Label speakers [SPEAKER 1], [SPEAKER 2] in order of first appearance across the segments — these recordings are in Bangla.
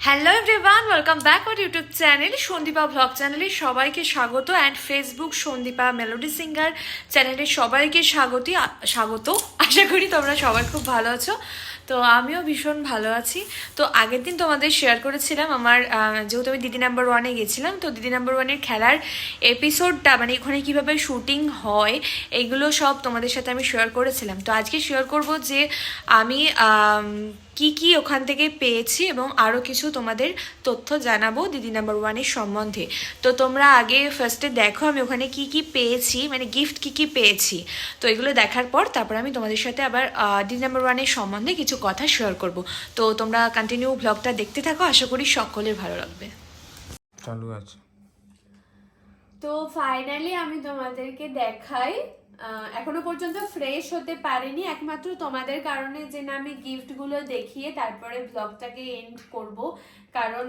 [SPEAKER 1] Hello everyone welcome back our YouTube channel Sandipa blog চ্যানেলে সবাইকে স্বাগত and Facebook Sandipa melody singer চ্যানেলে সবাইকে স্বাগতই স্বাগত। আশা করি তোমরা সবাই খুব ভালো আছো। তো আমিও ভীষণ ভালো আছি। তো আগের দিন তোমাদের শেয়ার করেছিলাম আমার যেহেতু আমি দিদি নাম্বার ওয়ানে গেছিলাম তো দিদি নাম্বার ওয়ানের খেলার এপিসোডটা মানে ওখানে কীভাবে শুটিং হয় এইগুলো সব তোমাদের সাথে আমি শেয়ার করেছিলাম। তো আজকে শেয়ার করব যে আম, কি কি ওখান থেকে পেয়েছি এবং আরও কিছু তোমাদের তথ্য জানাব দিদি নাম্বার ওয়ানের সম্বন্ধে। তো তোমরা আগে ফার্স্টে দেখো আমি ওখানে কি কি পেয়েছি মানে গিফট কি কি পেয়েছি। তো এগুলো দেখার পর তারপর আমি তোমাদের সাথে আবার দিদি নাম্বার ওয়ানের সম্বন্ধে কিছু কথা শেয়ার করব। তো তোমরা কন্টিনিউ ব্লগটা দেখতে থাকো আশা করি সকলের ভালো লাগবে।
[SPEAKER 2] চালু আছে।
[SPEAKER 1] তো ফাইনালি আমি তোমাদেরকে দেখাই এখনও পর্যন্ত ফ্রেশ হতে পারেনি। একমাত্র তোমাদের কারণে যে না আমি গিফটগুলো দেখিয়ে তারপরে ব্লগটাকে এন্ড করব। কারণ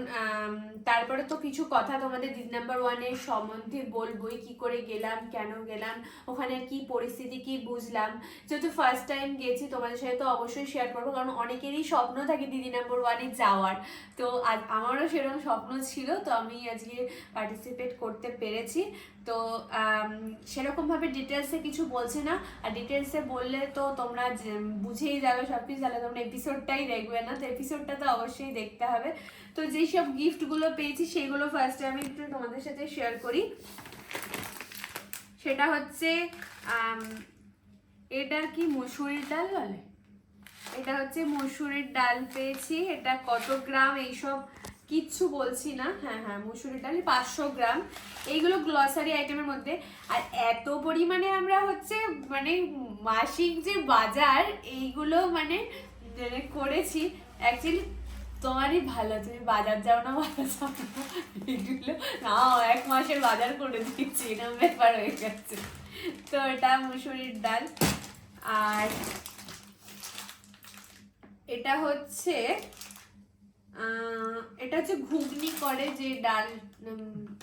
[SPEAKER 1] তারপরে তো কিছু কথা তোমাদের দিদি নাম্বার ওয়ানের সম্বন্ধে বলবোই, কি করে গেলাম, কেন গেলাম, ওখানে কি পরিস্থিতি, কি বুঝলাম। যেহেতু ফার্স্ট টাইম গেছি, তোমাদের সাথে তো অবশ্যই শেয়ার করব, কারণ অনেকেরই স্বপ্ন থাকে দিদি নাম্বার ওয়ানে যাওয়ার। তো আজ আমারও সেরকম স্বপ্ন ছিল, তো আমি আজকে পার্টিসিপেট করতে পেরেছি। তো সেরকমভাবে ডিটেলসে কিছু বলছে না। আর ডিটেলসে বললে তো তোমরা বুঝেই যাবে সব কিছু তাহলে তোমরা এপিসোডটাই দেখবে না। তো এপিসোডটা তো অবশ্যই দেখতে হবে। তো যেই সব গিফটগুলো পেয়েছি, সেগুলো ফার্স্টে আমি একটু তোমাদের সাথে শেয়ার করি। সেটা হচ্ছে এটা কি মসুরির ডাল বলে? এটা হচ্ছে মসুরির ডাল পেয়েছি। এটা কত গ্রাম? এইসব কিচ্ছু বলছি না। হ্যাঁ হ্যাঁ মসুরির ডাল পাঁচশো গ্রাম। এইগুলো গ্লসারি আইটেমের মধ্যে। আর এত পরিমাণে আমরা হচ্ছে মানে মাসিক যে বাজার, এইগুলো মানে করেছি। অ্যাকচুয়ালি তোমারই ভালো তুমি বাজার যাও না ভালো যাও না। এগুলো না এক মাসের বাজার করে দিচ্ছি এরকম ব্যাপার হয়ে গেছে। তো এটা মুসুরির ডাল। আর এটা হচ্ছে আহ, এটা হচ্ছে ঘুগনি করে যে ডাল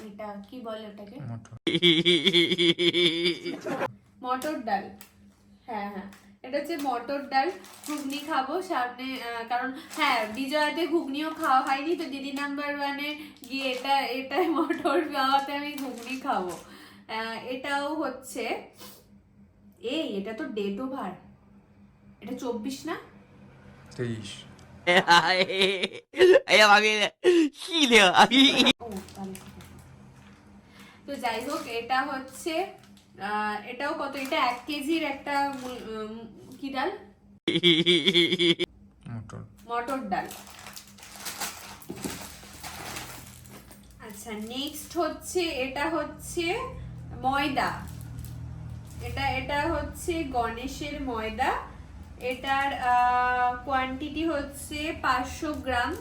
[SPEAKER 1] এটা কি বলে ওটাকে?
[SPEAKER 2] মটর
[SPEAKER 1] ডাল। হ্যাঁ হ্যাঁ। এটা হচ্ছে মটর ডাল ঘুগনি খাব সামনে কারণ হ্যাঁ বিজয়াতে ঘুগনিও খাওয়া হয়নি তো দিদি নাম্বার ওয়ানে গিয়ে এটা এটাই মটর খাওয়াতে আমি ঘুগনি খাব। এটাও হচ্ছে এই এটা তো ডেট ওভার এটা চব্বিশ না?
[SPEAKER 2] তেইশ।
[SPEAKER 1] তো যাই হোক এটা হচ্ছে এটাও কত? এটা এক কেজির একটা কি ডাল?
[SPEAKER 2] মটর।
[SPEAKER 1] মটর ডাল। আচ্ছা নেক্সট হচ্ছে এটা হচ্ছে ময়দা। এটা এটা হচ্ছে গণেশের ময়দা। এটার কোয়ান্টিটি হচ্ছে পাঁচশো গ্রাম।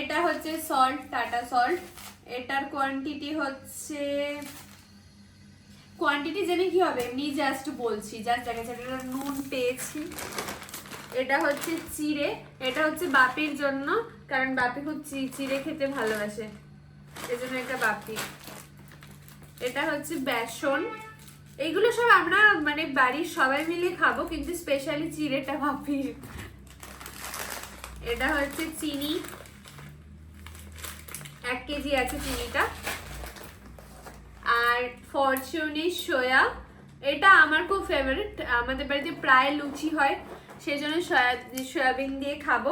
[SPEAKER 1] এটা হচ্ছে সল্ট টাটা সল্ট এটার কোয়ান্টিটি হচ্ছে কোয়ান্টিটি জেনে কি হবে? এমনি জাস্ট বলছি জাস্ট দেখা যাচ্ছে এটা নুন পেয়েছি। এটা হচ্ছে চিড়ে, এটা হচ্ছে বাপির জন্য, কারণ বাপি খুব চিড়ে খেতে ভালোবাসে। এজন্য এটা বাপি। এটা হচ্ছে বেসন। এইগুলো সব আমরা মানে বাড়ির সবাই মিলে খাব, কিন্তু স্পেশালি চিড়েটা বাপির। এটা হচ্ছে চিনি। এক কেজি আছে চিনিটা। আর ফরচুনের সোয়া, এটা আমার খুব ফেভারিট আমাদের বাড়িতে প্রায় লুচি হয় সেই জন্য সয়া, সয়াবিন দিয়ে খাব।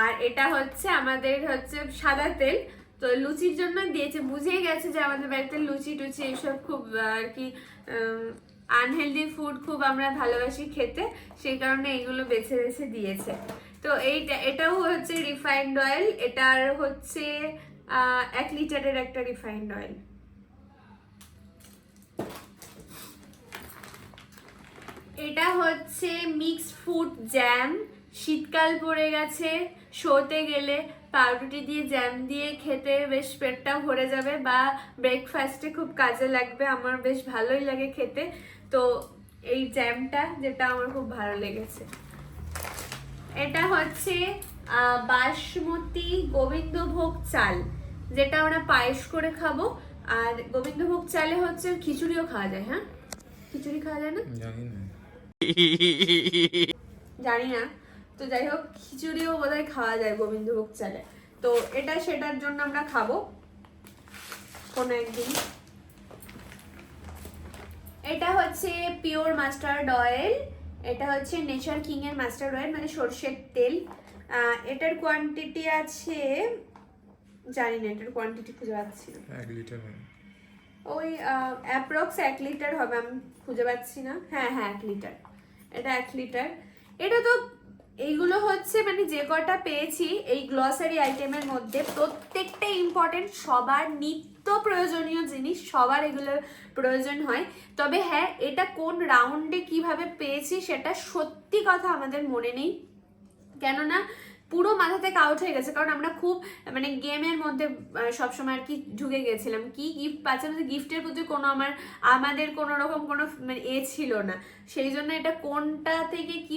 [SPEAKER 1] আর এটা হচ্ছে আমাদের হচ্ছে সাদা তেল। তো লুচির জন্য দিয়েছে, বুঝেই গেছে যে আমাদের বাড়িতে লুচি টুচি এইসব খুব, আর কি আনহেলদি ফুড খুব আমরা ভালোবাসি খেতে। সেই কারণে এইগুলো বেছে বেছে দিয়েছে। তো এইটা, এটাও হচ্ছে রিফাইন্ড অয়েল এটার হচ্ছে এক লিটারের একটা রিফাইন্ড অয়েল এটা হচ্ছে মিক্সড ফ্রুট জ্যাম শীতকাল পড়ে গেছে, শোতে গেলে পাউরুটি দিয়ে জ্যাম দিয়ে খেতে বেশ পেটটা ভরে যাবে বা ব্রেকফাস্টে খুব কাজে লাগবে। আমার বেশ ভালোই লাগে খেতে। তো এই জ্যামটা যেটা আমার খুব ভালো লেগেছে। এটা হচ্ছে বাসমতি গোবিন্দভোগ চাল যেটা আমরা পায়েস করে খাব। আর গোবিন্দভোগ চালে হচ্ছে খিচুড়িও খাওয়া যায় হ্যাঁ? খিচুড়ি খাওয়া যায় না?
[SPEAKER 2] জানি না।
[SPEAKER 1] তো যাই হোক খিচুড়িও বোধহয় খাওয়া যায় গোবিন্দভোগ চালে। তো এটা সেটার জন্য আমরা খাব। কোনো একদিন। এটা হচ্ছে পিওর মাস্টার্ড অয়েল। এটা হচ্ছে নেচার কিং এর মাস্টার্ড অয়েল মানে সর্ষের তেল। এটার কোয়ান্টিটি আছে জানি না এটার কোয়ান্টিটি খুঁজে পাচ্ছি না।
[SPEAKER 3] এক লিটার
[SPEAKER 1] ওই অ্যাপ্রক্স এক লিটার হবে আমি খুঁজে পাচ্ছি না। হ্যাঁ হ্যাঁ এক লিটার এটা এক লিটার এটা তো এইগুলো হচ্ছে মানে যে কটা পেয়েছি এই গ্লসারি আইটেমের মধ্যে প্রত্যেকটা ইম্পর্টেন্ট সবার নিত্য প্রয়োজনীয় জিনিস সবার এগুলোর প্রয়োজন হয়। তবে হ্যাঁ এটা কোন রাউন্ডে কীভাবে পেয়েছি সেটা সত্যি কথা আমাদের মনে নেই। কেননা পুরো মাথা থেকে আউট হয়ে গেছে, কারণ আমরা খুব মানে গেমের মধ্যে সবসময় আর কি ঢুকে গেছিলাম। কি গিফট পাচ্ছিলাম যে গিফটের প্রতি কোনো আমার, আমাদের কোনো রকম কোনো মানে এ ছিল না। সেই জন্য এটা কোনটা থেকে কি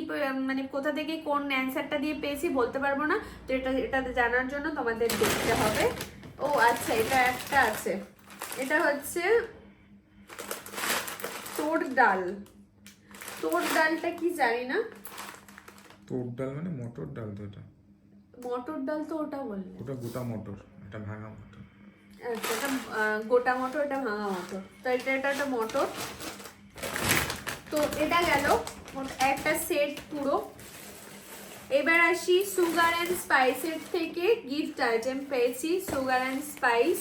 [SPEAKER 1] মানে কোথা থেকে কোন অ্যান্সারটা দিয়ে পেয়েছি বলতে পারব না। তো এটা এটা জানার জন্য তোমাদের দেখতে হবে। ও আচ্ছা এটা একটা আছে। এটা হচ্ছে তোর ডাল। তোর ডালটা কি জানি না।
[SPEAKER 3] তোর ডাল মানে মটর ডাল তো এটা।
[SPEAKER 1] মটর ডাল তো ওটা বললে।
[SPEAKER 3] ওটা গোটা মটর এটা ভাঙা মটর।
[SPEAKER 1] আচ্ছা এটা গোটা মটর এটা ভাঙা মটর। তো এটা এটা একটা মটর। তো এটা গেল একটা সেট পুরো। এবার আসি সুগার অ্যান্ড স্পাইসের থেকে গিফট আইটেম পেয়েছি সুগার অ্যান্ড স্পাইস।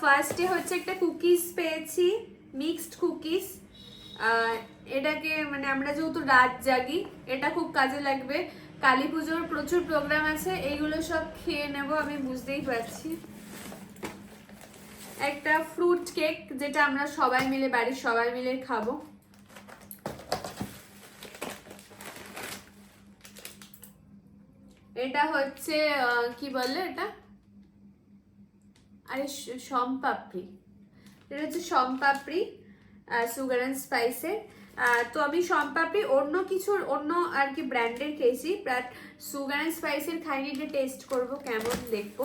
[SPEAKER 1] ফার্স্টে হচ্ছে একটা কুকিজ পেয়েছি মিক্সড কুকিজ। এটাকে মানে আমরা যেহেতু রাত জাগি, এটা খুব কাজে লাগবে। কালী পুজোর প্রচুর প্রোগ্রাম আছে, এইগুলো সব খেয়ে নেব, আমি বুঝতেই পারছি। একটা ফ্রুট কেক যেটা আমরা সবাই মিলে, বাড়ির সবাই মিলে খাব। এটা হচ্ছে কি বললে এটা? আরে সম্পাপড়ি। এটা হচ্ছে সম্পাপড়ি। সুগার অ্যান্ড স্পাইসের তো আমি সম্পাপড়ি অন্য কিছুর, অন্য আর কি ব্র্যান্ডের খেয়েছি বাট সুগার অ্যান্ড স্পাইসের খাইনি এটা টেস্ট করব, কেমন দেখব।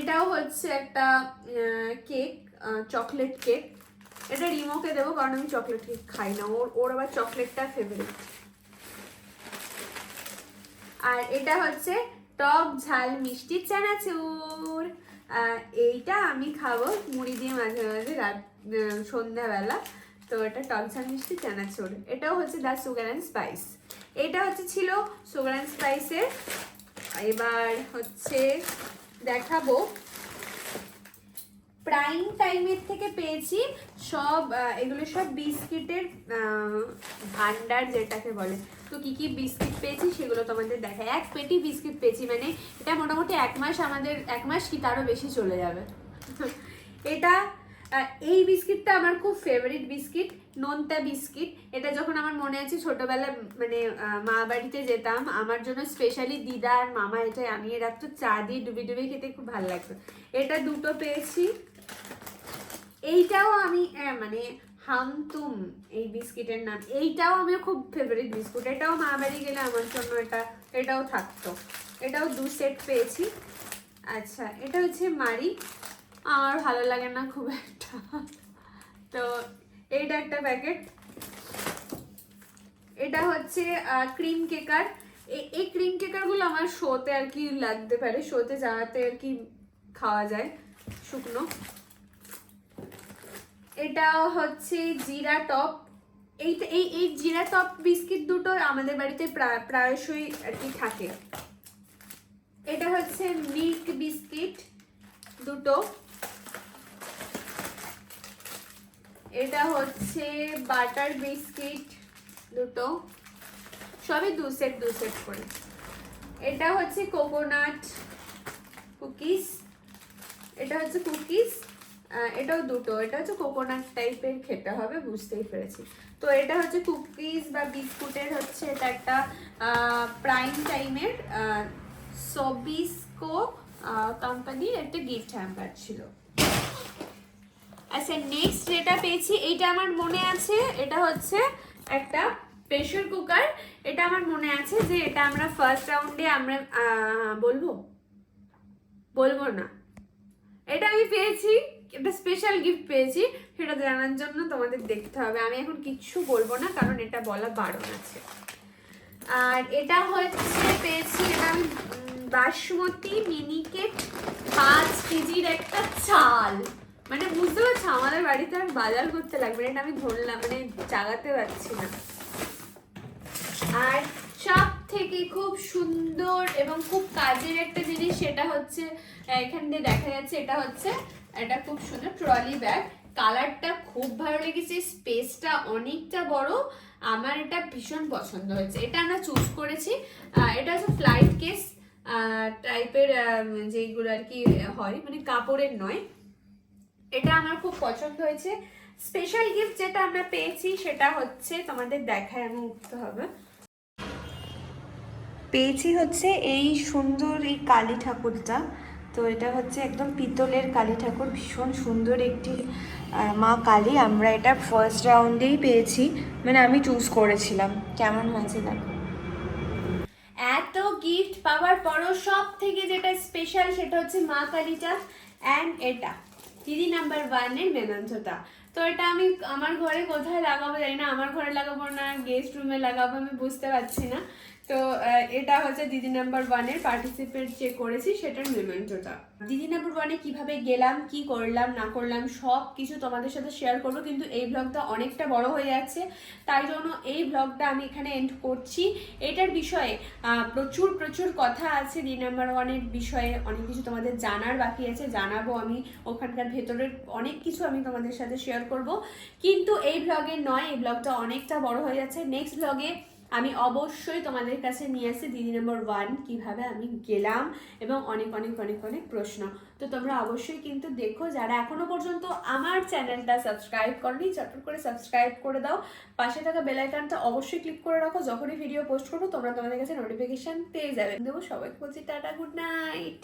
[SPEAKER 1] এটাও হচ্ছে একটা কেক চকলেট কেক এটা রিমোকে দেবো, কারণ আমি চকলেট কেক খাই না। ওর ওর আবার চকলেটটা ফেভারিট আর এটা হচ্ছে টক ঝাল মিষ্টি চানাচুর। এইটা আমি খাব মুড়ি দিয়ে মাঝে মাঝে রাত সন্ধ্যাবেলা। তো এটা টক ঝাল মিষ্টি চানাচুর। এটাও হচ্ছে দা সুগার অ্যান্ড স্পাইস। এটা হচ্ছে ছিল সুগার অ্যান্ড স্পাইসের। এবার হচ্ছে দেখাবো প্রাইম টাইমের থেকে পেয়েছি সব এগুলো সব বিস্কিটের ভান্ডার যেটাকে বলে। তো কি কি বিস্কিট পেয়েছি সেগুলো তোমাদের দেখায় এক পেটি বিস্কিট পেয়েছি মানে এটা মোটামুটি এক মাস আমাদের, এক মাস কি তারও বেশি চলে যাবে। এটা এই বিস্কিটটা আমার খুব ফেভারিট বিস্কিট, নোনতা বিস্কিট। এটা যখন আমার মনে আছে ছোটবেলায় মানে মা বাড়িতে যেতাম, আমার জন্য স্পেশালি দিদা আর মামা এটা আনিয়ে রাখতো চা দিয়ে ডুবে ডুবে খেতে খুব ভালো লাগতো। এটা দুটো পেয়েছি। এইটাও আমি মানে হামতুম এই বিস্কিটের নাম। এইটাও আমি খুব ফেভারিট বিস্কুট। এটাও মা বাড়ি গেলে আমার জন্য এটা, এটাও থাকতো। এটাও দু সেট পেয়েছি। আচ্ছা এটা হচ্ছে মারি। আমার ভালো লাগে না খুব একটা। তো এইটা একটা প্যাকেট এটা হচ্ছে ক্রিম কেকার এই ক্রিম কেকারগুলো আমার শোতে আর কি লাগতে পারে। শোতে যাওয়াতে আর কি খাওয়া যায়। শুকনো। এটা হচ্ছে জিরা টপ। এইটা এই এই জিরা টপ বিস্কিট দুটো আমাদের বাড়িতে প্রা- প্রায়শই আর কি থাকে। এটা হচ্ছে মিল্ক বিস্কিট দুটো। এটা হচ্ছে বাটার বিস্কিট দুটো। সবই দু সেট দু সেট করে। এটা হচ্ছে কোকোনাট কুকিজ। এটা হচ্ছে কুকিজ এটাও দুটো। এটা হচ্ছে কোকোনাট টাইপের খেতে হবে, বুঝতেই পেরেছি। তো এটা হচ্ছে কুকিজ বা বিস্কুটের হচ্ছে এটা একটা প্রাইম টাইমের সবিস্কো কোম্পানির একটা গিফট হ্যাম্পার ছিল। আচ্ছা নেক্সট যেটা পেয়েছি, এইটা আমার মনে আছে, এটা হচ্ছে একটা প্রেশার কুকার এটা আমার মনে আছে যে এটা আমরা ফার্স্ট রাউন্ডে আমরা বলব? বলব না। এটা আমি পেয়েছি, একটা স্পেশাল গিফট পেয়েছি, সেটা জানার জন্য তোমাদের দেখতে হবে। আমি এখন কিচ্ছু বলব না, কারণ এটা বলা বারণ আছে। আর এটা হচ্ছে, পেয়েছি এটা আমি বাসমতি মিনিকেট পাঁচ কেজির একটা চাল। মানে বুঝতে পারছ, আমাদের বাড়িতে আর বাজার করতে লাগবে এটা আমি ধরলাম মানে চাগাতে পারছি না। আর থেকে খুব সুন্দর এবং খুব কাজের একটা জিনিস, সেটা হচ্ছে এখান দিয়ে দেখা যাচ্ছে, এটা হচ্ছে এটা খুব সুন্দর ট্রলি ব্যাগ কালারটা খুব ভালো লেগেছে স্পেসটা অনেকটা বড়। আমার এটা ভীষণ পছন্দ হয়েছে। এটা আমরা চুজ করেছি। এটা হচ্ছে ফ্লাইট কেস টাইপের যেইগুলো আর কি হয় মানে কাপড়ের নয়। এটা আমার খুব পছন্দ হয়েছে। স্পেশাল গিফট যেটা আমরা পেয়েছি, সেটা হচ্ছে তোমাদের দেখায়, আমি উঠতে হবে। পেয়েছি হচ্ছে এই সুন্দর এই কালী ঠাকুরটা। তো এটা হচ্ছে একদম পিতলের কালী ঠাকুর, ভীষণ সুন্দর একটি মা কালী। আমরা এটা ফার্স্ট রাউন্ডেই পেয়েছি। মানে আমি চুজ করেছিলাম। কেমন হয়েছে দেখো। এত গিফট পাওয়ার পরও সব থেকে যেটা স্পেশাল সেটা হচ্ছে মা কালীটা অ্যান্ড এটা। দিদি নাম্বার ওয়ানের মেনন্তটা তো এটা আমি আমার ঘরে কোথায় লাগাবো জানি না। আমার ঘরে লাগাবো না গেস্ট রুমে লাগাবো আমি বুঝতে পারছি না। তো এটা হচ্ছে দিদি নাম্বার ওয়ানের পার্টিসিপেট যে করেছি, সেটার মেমেন্টোটা দিদি নাম্বার ওয়ানে কীভাবে গেলাম, কি করলাম, না করলাম, সব কিছু তোমাদের সাথে শেয়ার করব, কিন্তু এই ব্লগটা অনেকটা বড় হয়ে যাচ্ছে। তাই জন্য এই ব্লগটা আমি এখানে এন্ড করছি। এটার বিষয়ে প্রচুর প্রচুর কথা আছে দিদি নাম্বার ওয়ানের বিষয়ে। অনেক কিছু তোমাদের জানার বাকি আছে, জানাব আমি। ওখানকার ভেতরের অনেক কিছু আমি তোমাদের সাথে শেয়ার করব। কিন্তু এই ব্লগে নয়, এই ব্লগটা অনেকটা বড় হয়ে যাচ্ছে। নেক্সট ব্লগে আমি অবশ্যই তোমাদের কাছে নিয়ে আসি দিদি নম্বর ওয়ান কীভাবে আমি গেলাম এবং অনেক অনেক অনেক অনেক প্রশ্ন। তো তোমরা অবশ্যই কিন্তু দেখো, যারা এখনও পর্যন্ত আমার চ্যানেলটা সাবস্ক্রাইব করনি, চটপট করে সাবস্ক্রাইব করে দাও। পাশে থাকা বেল আইকনটা অবশ্যই ক্লিক করে রাখো। যখনই ভিডিও পোস্ট করব, তোমরা তোমাদের কাছে নোটিফিকেশান পেয়ে যাবে। দেবো, সবাইকে বলছি টাটা গুড নাইট